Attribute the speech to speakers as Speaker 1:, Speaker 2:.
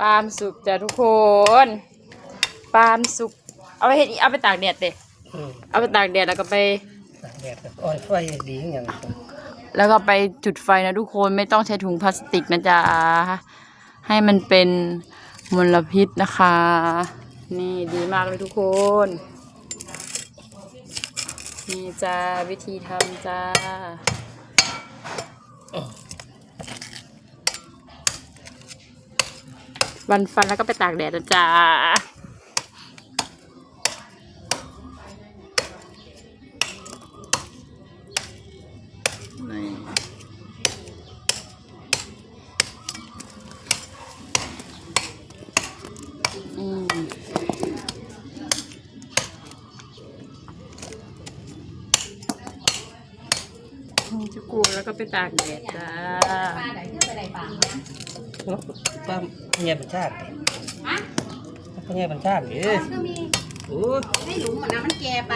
Speaker 1: ปาล์มสุกจ้ะทุกคน ปาล์มสุก เอาไปเฮ็ดอีเอาไปตากแดดเด้
Speaker 2: อืม
Speaker 1: เอาไปตากแดดแล้วก็ไป
Speaker 2: ตากแดดกับอ้อยไฟดีอย่างนี้
Speaker 1: แล้วก็ไปจุดไฟนะทุกคนไม่ต้องใช้ถุงพลาสติกนะจ๊ะ ให้มันเป็นมลพิษนะคะ นี่ดีมากเลยทุกคน นี่จ้าวิธีทำจ้า วันฟันแล้วก็ไปตากแดดนะจ๊ะนี่อืมจะกูแล้วก็ไปตากแดดจ้า
Speaker 3: ปลาไหน เที่ยวไปไหนปลา
Speaker 2: ป้าเงียบเป็นชาติ
Speaker 3: ฮะ
Speaker 2: ป้าเงียบเป็นชาติเอ้ย
Speaker 3: ก็มี
Speaker 2: โอ้
Speaker 3: ให้หลุมเหมือนน้ำมันแก่ไป